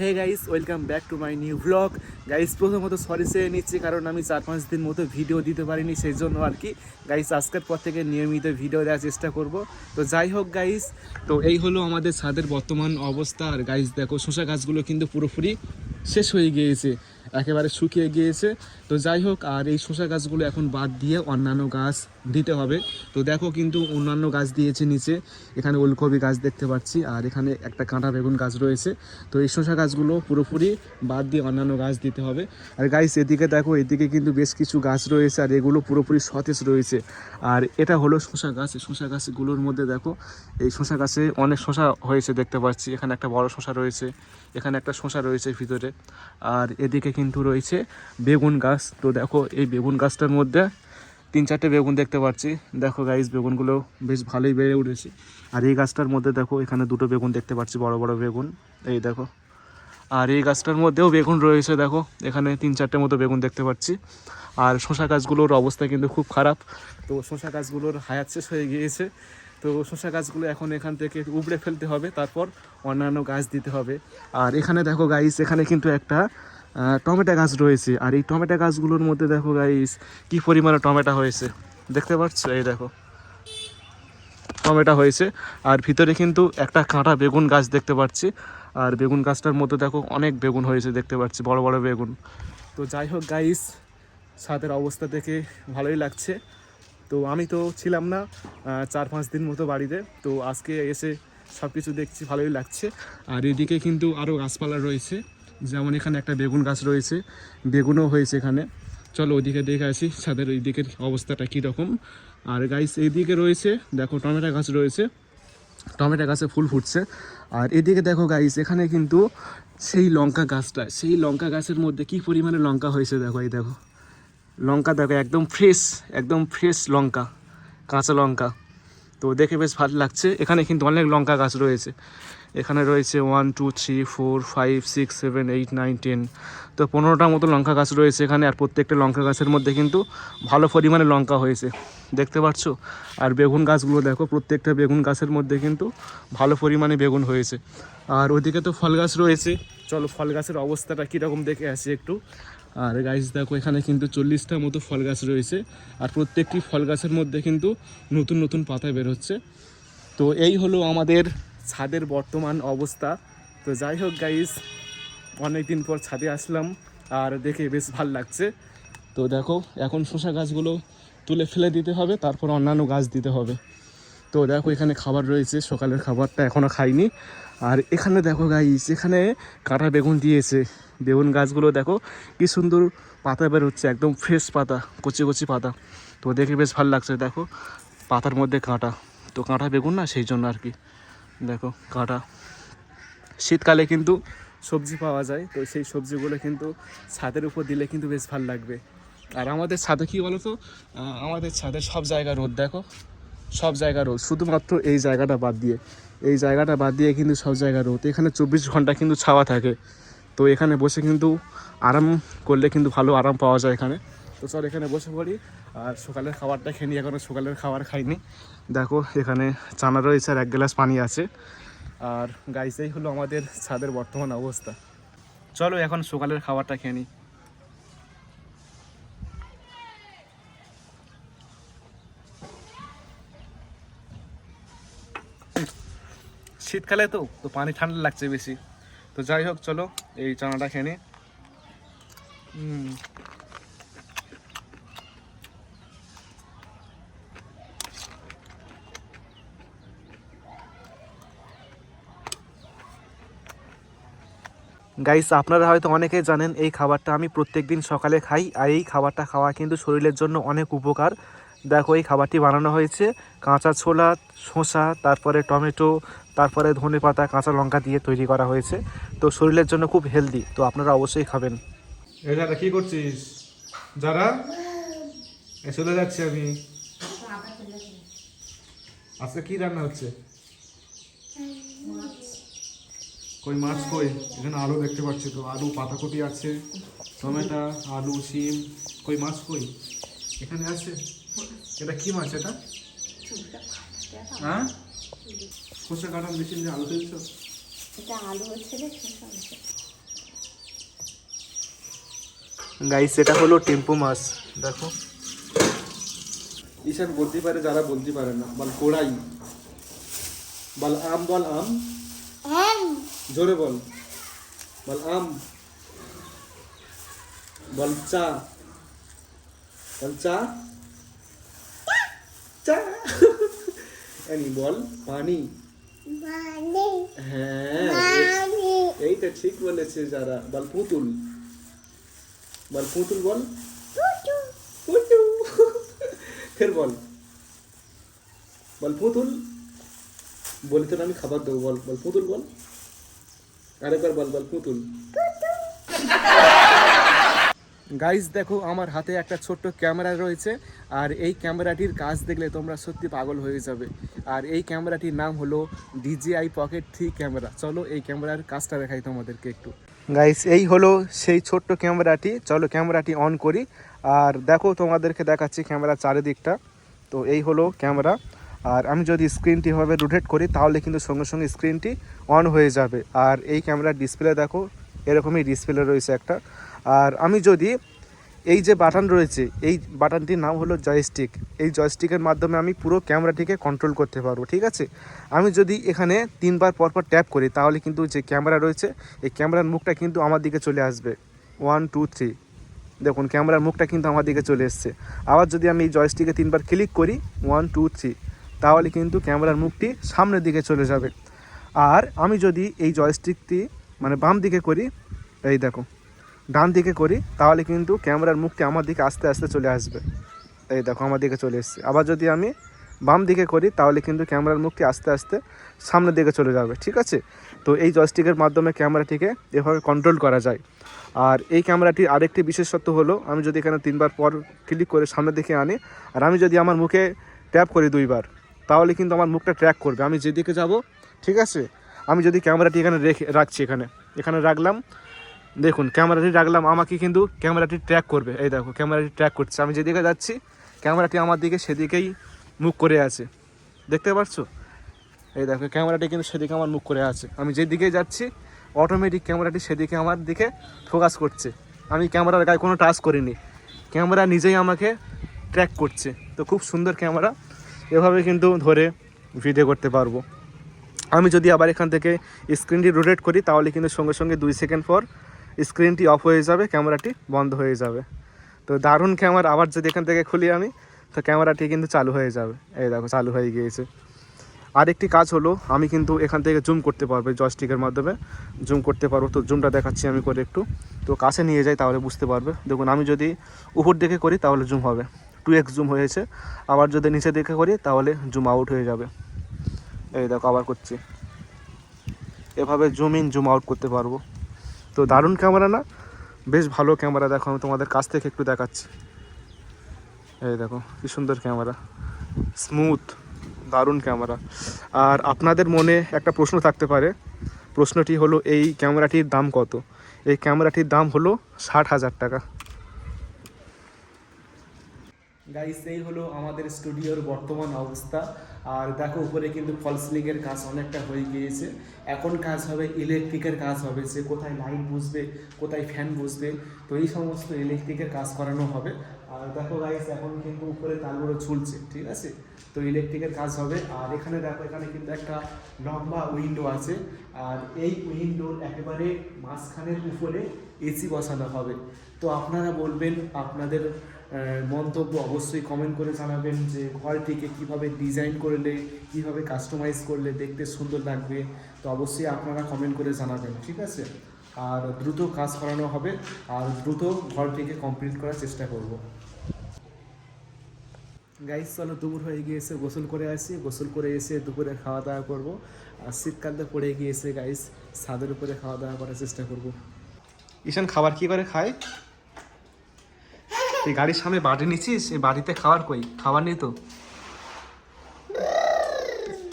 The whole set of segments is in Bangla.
Hey guys welcome back to my new blog guys প্রথমত সরি সেরে নিচ্ছি, কারণ আমি চার পাঁচ দিন মতো ভিডিও দিতে পারিনি সেই জন্য আর কি। গাইস আজকের পর থেকে নিয়মিত ভিডিও দেওয়ার চেষ্টা করব। তো যাই হোক গাইস তো এই হলো আমাদের ছাদের বর্তমান অবস্থা। আর গাইস দেখো শসা গাছগুলো কিন্তু পুরোপুরি শেষ হয়ে গিয়েছে। একেবারে শুকিয়ে গিয়েছে। তো যাই হোক, আর এই শসা গাছগুলো এখন বাদ দিয়ে অন্যান্য গাছ দিতে হবে। তো দেখো কিন্তু অন্যান্য গাছ দিয়েছে নিচে। এখানে ওলকপি গাছ দেখতে পাচ্ছি, আর এখানে একটা কাঁটা বেগুন গাছ রয়েছে। তো এই শসা গাছগুলো পুরোপুরি বাদ দিয়ে অন্যান্য গাছ দিতে হবে। আর গাইস এদিকে দেখো, এদিকে কিন্তু বেশ কিছু গাছ রয়েছে, আর এগুলো পুরোপুরি সতেজ রয়েছে। আর এটা হলো শসা গাছ। শসা গাছগুলোর মধ্যে দেখো, এই শসা গাছে অনেক শসা হয়েছে দেখতে পাচ্ছি। এখানে একটা বড় শসা রয়েছে, এখানে একটা শসা রয়েছে ভিতরে। আর এদিকে কিন্তু রয়েছে বেগুন গাছ। তো দেখো এই বেগুন গাছটার মধ্যে তিন চারটে বেগুন দেখতে পাচ্ছি। দেখো গাইস বেগুনগুলো বেশ ভালোই বেড়ে উঠেছে। আর এই গাছটার মধ্যে দেখো এখানে দুটো বেগুন দেখতে পাচ্ছি, বড় বড় বেগুন। এই দেখো। আর এই গাছটার মধ্যেও বেগুন রয়েছে, দেখো। এখানে তিন চারটে মতো বেগুন দেখতে পাচ্ছি। আর শশা গাছগুলোর অবস্থা কিন্তু খুব খারাপ। তো শশা গাছগুলোর হায়াত শেষ হয়ে গিয়েছে। তো শশা গাছগুলো এখন এখান থেকে উপড়ে ফেলতে হবে, তারপর অন্যান্য গাছ দিতে হবে। আর এখানে দেখো গাইস এখানে কিন্তু একটা টমেটো গাছ রয়েছে। আর এই টমেটো গাছগুলোর মধ্যে দেখো গাইস কি পরিমাণে টমেটো হয়েছে। দেখতে পাচ্ছ? এই দেখো, টমেটো হয়েছে। আর ভিতরে কিন্তু একটা কাঁটা বেগুন গাছ দেখতে পাচ্ছি। আর বেগুন গাছটার মধ্যে দেখো, অনেক বেগুন হয়েছে দেখতে পাচ্ছি, বড় বড় বেগুন। তো যাই হোক গাইস ছাদের অবস্থা দেখে ভালোই লাগছে। তো আমি তো ছিলাম না চার পাঁচ দিন মতো বাড়িতে। তো আজকে এসে সব কিছু দেখছি, ভালোই লাগছে। আর এদিকে কিন্তু আরও গাছপালা রয়েছে। যেমন এখানে একটা বেগুন গাছ রয়েছে, বেগুনও হয়েছে এখানে। চলো ওইদিকে দেখে আসি ছাদের ওই দিকের অবস্থাটা কীরকম। আর গাইস এইদিকে রয়েছে, দেখো টমেটো গাছ রয়েছে। টমেটো গাছে ফুল ফুটছে। আর এদিকে দেখো গাইস এখানে কিন্তু সেই লঙ্কা গাছটা, সেই লঙ্কা গাছের মধ্যে কি পরিমাণে লঙ্কা হয়েছে দেখো, এই দেখো। লঙ্কা দেখো, একদম ফ্রেশ একদম ফ্রেশ লঙ্কা, কাঁচা লঙ্কা। তো দেখে বেশ ভালো লাগছে। এখানে কিন্তু অনেক লঙ্কা গাছ রয়েছে। এখানে রয়েছে one two three four five six seven eight nine ten তো পনেরোটার মতো লঙ্কা গাছ রয়েছে এখানে, আর প্রত্যেকটা লঙ্কা গাছের মধ্যে কিন্তু ভালো পরিমাণে লঙ্কা হয়েছে। দেখতে পাচ্ছ? আর বেগুন গাছগুলো দেখো, প্রত্যেকটা বেগুন গাছের মধ্যে কিন্তু ভালো পরিমাণে বেগুন হয়েছে। আর ওদিকে তো ফল গাছ রয়েছে। চলো ফল গাছের অবস্থাটা কীরকম দেখে আসি একটু। আর গাছ দেখো, এখানে কিন্তু চল্লিশটা মতো ফল গাছ রয়েছে। আর প্রত্যেকটি ফল গাছের মধ্যে কিন্তু নতুন নতুন পাতা বেরোচ্ছে তো এই হলো আমাদের ছাদের বর্তমান অবস্থা। তো যাই হোক গাইস অনেক দিন পর ছাদে আসলাম আর দেখে বেশ ভালো লাগছে। তো দেখো, এখন শসা গাছগুলো তুলে ফেলে দিতে হবে, তারপর অন্যান্য গাছ দিতে হবে। তো দেখো, এখানে খাবার রয়েছে, সকালের খাবারটা এখনও খাইনি। আর এখানে দেখো গাইস এখানে কাঁটা বেগুন দিয়েছে। বেগুন গাছগুলো দেখো, কি সুন্দর পাতা বেরোচ্ছে একদম ফ্রেশ পাতা, কচি কচি পাতা। তো দেখে বেশ ভালো লাগছে, দেখো, পাতার মধ্যে কাঁটা। তো কাঁটা বেগুন না, সেই জন্য আর কি। দেখো, কাঁটা। শীতকালে কিন্তু সবজি পাওয়া যায়, তো সেই সবজিগুলো কিন্তু ছাদের উপর দিলে কিন্তু বেশ ভালো লাগবে। আর আমাদের ছাদে কী বলো তো আমাদের ছাদের সব জায়গা রোদ, দেখো। সব জায়গা রোদ, শুধুমাত্র এই জায়গাটা বাদ দিয়ে। এই জায়গাটা বাদ দিয়ে কিন্তু সব জায়গা রোদ। এখানে চব্বিশ ঘণ্টা কিন্তু ছাওয়া থাকে। তো এখানে বসে কিন্তু আরাম করলে কিন্তু ভালো আরাম পাওয়া যায় এখানে। তো চল এখানে বসে পড়ি। আর সকালের খাবারটা খেয়ে নিই এখনও সকালের খাবার খাইনি। দেখো, এখানে চানা রয়েছে আর এক গ্লাস পানি আছে। আর গাইসেই হলো আমাদের ছাদের বর্তমান অবস্থা। চলো এখন সকালের খাবারটা খেয়ে নিই শীতকালে তো তো পানি ঠান্ডা লাগছে বেশি। তো যাই হোক, চলো এই চানাটা খেয়ে নিই গাইস আপনারা হয়তো অনেকেই জানেন এই খাবারটা আমি প্রত্যেক দিন সকালে খাই আর এই খাবারটা খাওয়া কিন্তু শরীরের জন্য অনেক উপকার। দেখো, এই খাবারটি বানানো হয়েছে। কাঁচা ছোলা, শসা, তারপরে টমেটো, তারপরে ধনে পাতা, কাঁচা লঙ্কা দিয়ে তৈরি করা হয়েছে। তো শরীরের জন্য খুব হেলদি, তো আপনারা অবশ্যই খাবেন। এই কি করছিস? যারা চলে যাচ্ছি আমি। আজকে কি রান্না হচ্ছে? কই মাছ কই? এখানে আলু দেখতে পাচ্ছি তো। আলু পাতাকপি আছে টমেটো আলু শিম। কই মাছ কই? এখানে আছে? এটা কি মাছ এটা? হ্যাঁ? সর্ষে কাটার মেশিন যে আলু হচ্ছে গাইস এটা হলো টেম্পো মাছ দেখো। ঈশান বলতে পারে যারা বলতে পারে না। বল কোড়াই বল আম বল আম। আম। জোরে বল। বল আম। বল চা। বল চা। চা। এনি বল পানি। হ্যাঁ এইটা ঠিক বলেছে যারা। বল পুতুল। বল পুতুল বল। ফের বল। বল পুতুল। বলি তো আমি খাবার দেবো বল। বল পুতুল বল। আরেকবার বল বল, পুতুল। গাইস দেখো, আমার হাতে একটা ছোট্ট ক্যামেরা রয়েছে, আর এই ক্যামেরাটির কাজ দেখলে তোমরা সত্যি পাগল হয়ে যাবে। আর এই ক্যামেরাটির নাম হলো ডিজিআই পকেট থ্রি ক্যামেরা চলো, এই ক্যামেরার কাজটা দেখাই তোমাদেরকে একটু। গাইস এই হলো সেই ছোট্ট ক্যামেরাটি। চলো, ক্যামেরাটি অন করি। আর দেখো, তোমাদেরকে দেখাচ্ছি ক্যামেরার চারিদিকটা। তো এই হলো ক্যামেরা। আর আমি যদি স্ক্রিনটি এভাবে রোটেট করি, তাহলে কিন্তু সঙ্গে সঙ্গে স্ক্রিনটি অন হয়ে যাবে। আর এই ক্যামেরার ডিসপ্লে দেখো, এরকমই ডিসপ্লে রয়েছে একটা। আর আমি যদি এই যে বাটন রয়েছে, এই বাটনটির নাম হলো জয়স্টিক এই জয়স্টিকের মাধ্যমে আমি পুরো ক্যামেরাটিকে কন্ট্রোল করতে পারব, ঠিক আছে? আমি যদি এখানে তিনবার পরপর ট্যাপ করি, তাহলে কিন্তু যে ক্যামেরা রয়েছে, এই ক্যামেরার মুখটা কিন্তু আমার দিকে চলে আসবে। ওয়ান টু থ্রি দেখুন ক্যামেরার মুখটা কিন্তু আমার দিকে চলে এসছে। আবার যদি আমি এই জয়স্টিকে তিনবার ক্লিক করি ওয়ান টু থ্রি তাহলে কিন্তু ক্যামেরার মুখটি সামনের দিকে চলে যাবে। আর আমি যদি এই জয়স্টিকটি মানে বাম দিকে করি, এই দেখো, ডান দিকে করি, তাহলে কিন্তু ক্যামেরার মুখটি আমার দিকে আস্তে আস্তে চলে আসবে। এই দেখো, আমার দিকে চলে এসছে। আবার যদি আমি বাম দিকে করি, তাহলে কিন্তু ক্যামেরার মুখটি আস্তে আস্তে সামনের দিকে চলে যাবে, ঠিক আছে? তো এই জয়স্টিকের মাধ্যমে ক্যামেরাটিকে এভাবে কন্ট্রোল করা যায়। আর এই ক্যামেরাটির আরেকটি বিশেষত্ব হলো, আমি যদি এখানে তিনবার পর ক্লিক করে সামনের দিকে আনি, আর আমি যদি আমার মুখে ট্যাপ করি দুইবার তাহলে কিন্তু আমার মুখটা ট্র্যাক করবে। আমি যেদিকে যাব, ঠিক আছে? আমি যদি ক্যামেরাটি এখানে রেখে, রাখছি এখানে। এখানে রাখলাম। দেখুন ক্যামেরাটি রাখলাম। আমাকে কিন্তু ক্যামেরাটি ট্র্যাক করবে। এই দেখো ক্যামেরাটি ট্র্যাক করছে। আমি যেদিকে যাচ্ছি ক্যামেরাটি আমার দিকে সেদিকেই মুখ করে আছে। দেখতে পাচ্ছ? এই দেখো ক্যামেরাটি কিন্তু সেদিকে আমার মুখ করে আছে। আমি যেদিকে যাচ্ছি অটোমেটিক ক্যামেরাটি সেদিকে আমার দিকে ফোকাস করছে। আমি ক্যামেরার গায়ে কোনো টাচ করিনি। ক্যামেরা নিজেই আমাকে ট্র্যাক করছে। তো খুব সুন্দর ক্যামেরা এভাবে কিন্তু ধরে ভিডিও করতে পারব। আমি যদি আবার এখান থেকে স্ক্রিনটি রোটেট করি, তাহলে কিন্তু সঙ্গে সঙ্গে দুই সেকেন্ড পর স্ক্রিনটি অফ হয়ে যাবে ক্যামেরাটি বন্ধ হয়ে যাবে। তো দারুণ ক্যামেরা আবার যদি এখান থেকে খুলি আমি, তো ক্যামেরাটি কিন্তু চালু হয়ে যাবে। এই দেখো, চালু হয়ে গিয়েছে। আরেকটি কাজ হলো, আমি কিন্তু এখান থেকে জুম করতে পারব জয়স্টিকের মাধ্যমে। জুম করতে পারব তো জুমটা দেখাচ্ছি আমি করে একটু। তো কাছে নিয়ে যাই, তাহলে বুঝতে পারবে। দেখুন, আমি যদি উপর দিকে করি, তাহলে জুম হবে। টু এক্স জুম হয়েছে। আবার যদি নিচে দেখে করি, তাহলে জুম আউট হয়ে যাবে। এই দেখো, আবার করছি। এভাবে জুম ইন জুম আউট করতে পারব। তো দারুণ ক্যামেরা না? বেশ ভালো ক্যামেরা দেখো, আমি তোমাদের কাছ থেকে একটু দেখাচ্ছি। এই দেখো, কি সুন্দর ক্যামেরা স্মুথ দারুণ ক্যামেরা আর আপনাদের মনে একটা প্রশ্ন থাকতে পারে। প্রশ্নটি হলো, এই ক্যামেরাটির দাম কত? এই ক্যামেরাটির দাম হলো ষাট হাজার টাকা। গাইস এই হলো আমাদের স্টুডিওর বর্তমান অবস্থা। আর দেখো, উপরে কিন্তু ফল সিলিংয়ের কাজ অনেকটা হয়ে গিয়েছে। এখন কাজ হবে ইলেকট্রিকের কাজ হবে। যে কোথায় লাইট বুঝবে কোথায় ফ্যান বুঝবে তো এই সমস্ত ইলেকট্রিকের কাজ করানো হবে। আর দেখো গাইস এখন কিন্তু উপরে তালগুলো ঝুলছে, ঠিক আছে? তো ইলেকট্রিকের কাজ হবে। আর এখানে দেখো, এখানে কিন্তু একটা লম্বা উইন্ডো আছে। আর এই উইন্ডোর একেবারে মাঝখানের উপরে এসি বসানো হবে। তো আপনারা বলবেন, আপনাদের মন্তব্য অবশ্যই কমেন্ট করে জানাবেন যে ঘরটিকে কীভাবে ডিজাইন করলে, কীভাবে কাস্টমাইজ করলে দেখতে সুন্দর লাগবে। তো অবশ্যই আপনারা কমেন্ট করে জানাবেন, ঠিক আছে? আর দ্রুত কাজ করানো হবে, আর দ্রুত ঘরটিকে কমপ্লিট করার চেষ্টা করব। গাইস চলো দুপুর হয়ে গিয়েছে, গোসল করে আসি। গোসল করে এসে দুপুরে খাওয়া দাওয়া করব। আর শীতকালটা পড়ে গিয়েছে গাইস ছাদের উপরে খাওয়া দাওয়া করার চেষ্টা করব। ঈশান, খাবার কি করে খায়? তুই গাড়ির সামনে বাড়ি নিচ্ছিস? এই বাড়িতে খাবার কই? খাবার নেই তো?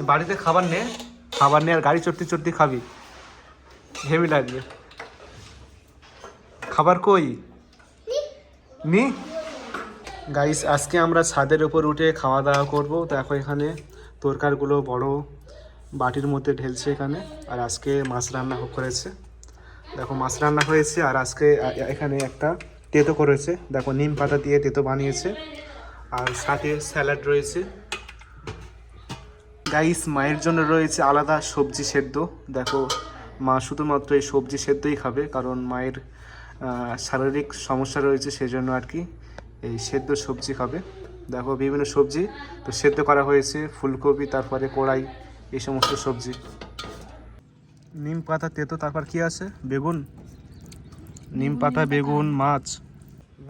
বাড়িতে খাবার নে। খাবার নে আর গাড়ি চড়তে চড়তে খাবি। হেভি লাগবে। খাবার কই? নি। গাইস, আজকে আমরা ছাদের উপর উঠে খাওয়া দাওয়া করব। দেখো এখানে তরকারগুলো বড় বাটির মধ্যে ঢেলছে এখানে। আর আজকে মাছ রান্না করেছে। দেখো মাছ রান্না হয়েছে। আর আজকে এখানে একটা তেতো করেছে। দেখো, নিম পাতা দিয়ে তেতো বানিয়েছে। আর সাথে স্যালাড রয়েছে। গাইস, মায়ের জন্য রয়েছে আলাদা সবজি সেদ্ধ। দেখো, মা শুধুমাত্র এই সবজি সেদ্ধই খাবে, কারণ মায়ের শারীরিক সমস্যা রয়েছে সেই জন্য আর কি এই সেদ্ধ সবজি খাবে। দেখো, বিভিন্ন সবজি। তো সেদ্ধ করা হয়েছে, ফুলকপি, তারপরে কড়াই, এই সমস্ত সবজি। নিম পাতা, তেতো, তারপর কি আছে? বেগুন। নিম পাতা বেগুন, মাছ।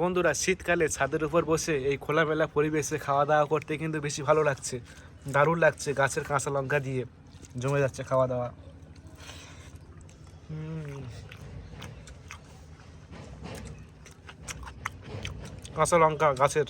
বন্ধুরা, শীতকালে ছাদের উপর বসে এই খোলামেলা পরিবেশে খাওয়া দাওয়া করতে কিন্তু বেশি ভালো লাগছে। দারুণ লাগছে গাছের কাঁচা লঙ্কা দিয়ে জমে যাচ্ছে খাওয়া দাওয়া। কাঁচা লঙ্কা গাছের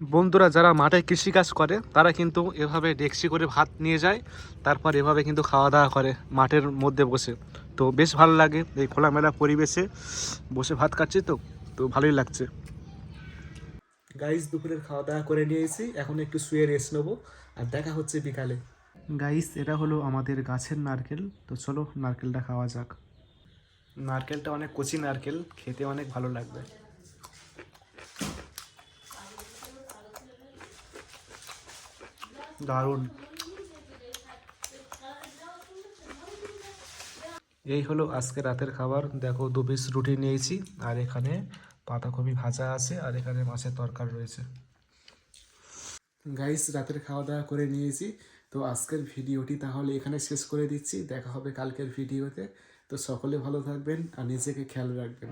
বন্ধুরা যারা মাঠে কৃষিকাজ করে তারা কিন্তু এভাবে ডেকসি করে ভাত নিয়ে যায় তারপর এভাবে কিন্তু খাওয়া দাওয়া করে মাঠের মধ্যে বসে। তো বেশ ভালো লাগে এই খোলামেলা পরিবেশে বসে ভাত খাচ্ছি তো তো ভালোই লাগছে। গাইস দুপুরের খাওয়া দাওয়া করে নিয়েছি এখন একটু শুয়ে রেস্ট নেব আর দেখা হচ্ছে বিকালে। গাইস এটা হলো আমাদের গাছের নারকেল তো চলো নারকেলটা খাওয়া যাক। নারকেলটা অনেক কচি নারকেল খেতে অনেক ভালো লাগবে। দারুণ। এই হলো আজকে রাতের খাবার। দেখো দু পিস রুটি নিয়েছি, আর এখানে পাতাকপি ভাজা আছে, আর এখানে মাছের তরকার রয়েছে। গাইস রাতের খাওয়া দাওয়া করে নিয়েছি। তো আজকের ভিডিওটি তাহলে এখানে শেষ করে দিচ্ছি। দেখা হবে কালকের ভিডিওতে। তো সকলে ভালো থাকবেন আর নিজেকে খেয়াল রাখবেন।